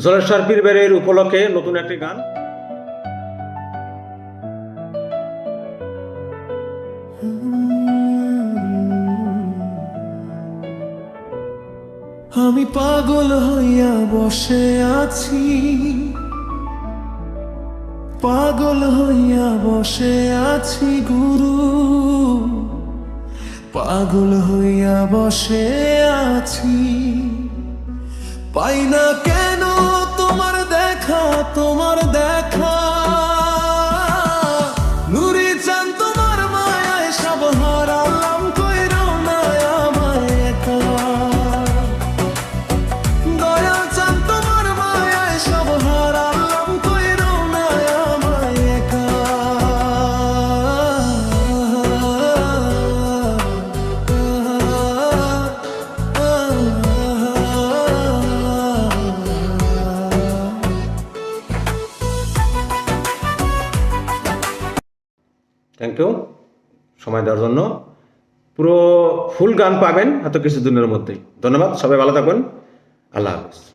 জলেশ্বর পীরবের উপলক্ষে নতুন একটি গান। আমি পাগল হইয়া বসে আছি। পাগল হইয়া বসে আছি গুরু। পাগল হইয়া বসে আছি। পাই না কেন তোমার থ্যাংক ইউ সময় দেওয়ার জন্য। পুরো ফুল গান পাবেন এত কিছু দিনের মধ্যেই। ধন্যবাদ, সবাই ভালো থাকবেন। আল্লাহ হাফিজ।